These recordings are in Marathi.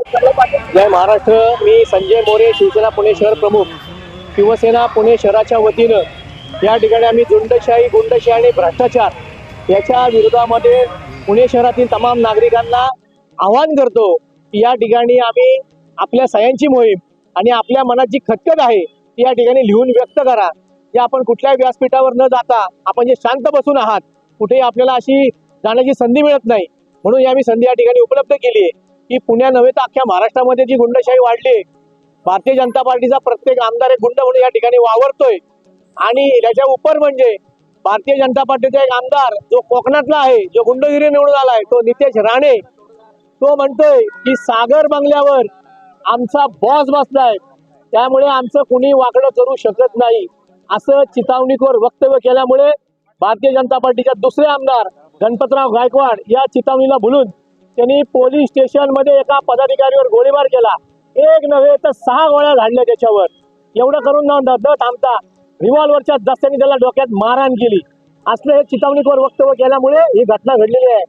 जय महाराष्ट्र मी संजय मोरे शिवसेना पुणे शहर प्रमुख. शिवसेना पुणे शहराच्या वतीनं या ठिकाणी आम्ही झुंडशाही गुंडशाही आणि भ्रष्टाचार याच्या विरोधामध्ये पुणे शहरातील तमाम नागरिकांना आवाहन करतो की या ठिकाणी आम्ही आपल्या सह्यांची मोहीम आणि आपल्या मनात जी खटखट आहे ती या ठिकाणी लिहून व्यक्त करा. जे आपण कुठल्याही व्यासपीठावर न जाता आपण जे शांत बसून आहात कुठेही आपल्याला अशी जाण्याची संधी मिळत नाही म्हणून ही आम्ही संधी या ठिकाणी उपलब्ध केली आहे. की पुण्या नव्हे तर अख्ख्या महाराष्ट्रामध्ये जी गुंडशाही वाढली आहे, भारतीय जनता पार्टीचा प्रत्येक आमदार एक गुंड म्हणून या ठिकाणी वावरतोय. आणि याच्या उपर म्हणजे भारतीय जनता पार्टीचा एक आमदार जो कोकणातला आहे जो गुंडगिरी निवडून आलाय तो नितेश राणे तो म्हणतोय की सागर बंगल्यावर आमचा बॉस बसलाय. त्यामुळे आमचं कुणी वाकडं करू शकत नाही. असं चितावणीखोर वक्तव्य केल्यामुळे भारतीय जनता पार्टीच्या दुसरे आमदार गणपतराव गायकवाड या चितावणीला भुलून त्यांनी पोलीस स्टेशनमध्ये एका पदाधिकारीवर गोळीबार केला. एक नव्हे तर सहा गोळ्या झाडल्या त्याच्यावर. एवढं करून न थांबता रिव्हॉल्वरच्या दस्त्याने त्याला डोक्यात मारहाण केली. असलं हे चितावणीखोर वक्तव्य केल्यामुळे ही घटना घडलेली आहे.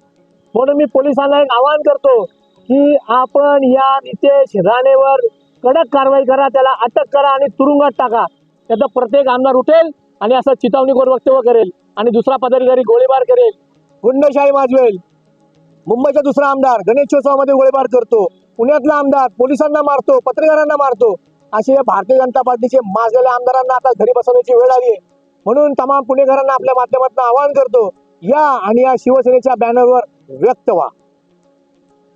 म्हणून मी पोलिसांना एक आवाहन करतो की आपण या नितेश राणेवर कडक कारवाई करा त्याला अटक करा आणि तुरुंगात टाका. त्याचा प्रत्येक आमदार उठेल आणि असं चितावणीखोर वक्तव्य करेल आणि दुसरा पदाधिकारी गोळीबार करेल. गुंडशाही माजवेल. मुंबईचा दुसरा आमदार गणेशोत्सवामध्ये गोळीबार करतो. पुण्यातला आमदार पोलिसांना मारतो पत्रकारांना मारतो. असे या भारतीय जनता पार्टीचे माजलेल्या आमदारांना आता घरी बसवण्याची वेळ आली आहे. म्हणून तमाम पुणेकरांना आपल्या माध्यमातून आवाहन करतो या आणि या शिवसेनेच्या बॅनरवर व्यक्त व्हा.